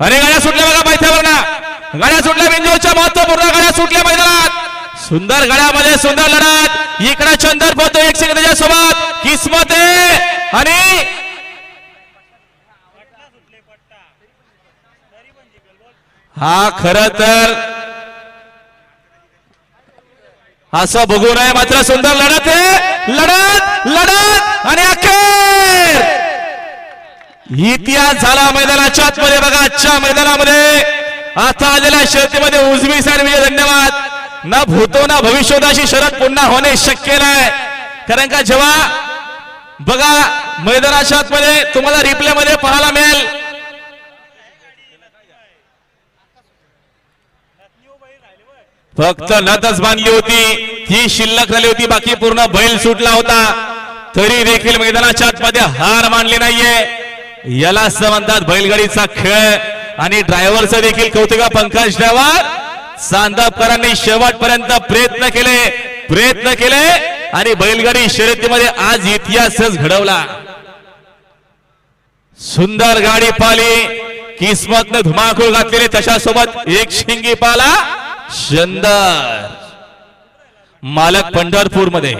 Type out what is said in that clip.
अरे गाड्या सुटल्या बघा मैत्यावर गाड्या सुटल्या बिंजोरच्या महत्त्वपूर्ण गाड्या सुटल्या मैदानात. सुंदर गाड्यामध्ये सुंदर लढत. इकडे चंदर पोहतो एक सेकंदाच्या सोबत. किस्मत आहे. आणि हा खर तर असं बघू नये मात्र सुंदर लढत आहे. लढत लढत आणि अखेर इतिहास झाला मैदानाच्या आतमध्ये बघा आजच्या मैदानामध्ये. आता आलेल्या शर्तीमध्ये उजवी साईड विजय धन्यवाद. ना भूतो ना भविष्यदाशी शरद पुन्हा होणे शक्य नाही. कारण का जेव्हा बघा मैदानाच्या आतमध्ये तुम्हाला रिप्ले मध्ये पाहायला मिळेल. फक्त नतच बांधली होती ती शिल्लक झाली होती बाकी पूर्ण बैल सुटला होता. तरी देखील मैदानाच्या आतमध्ये हार मानली नाहीये. याला असं म्हणतात बैलगाडीचा खेळ. आणि ड्रायव्हरचं देखील कौतुक पंकज ड्रायव्हर. चांदपकरांनी शेवटपर्यंत प्रयत्न केले प्रयत्न केले. आणि बैलगाडी शर्यतीमध्ये आज इतिहासच घडवला. सुंदर गाडी पाली. किस्मतनं धुमाकूळ घातलेली तशासोबत एक शिंगी पाला. शंदर. मालक पंढरपूरमध्ये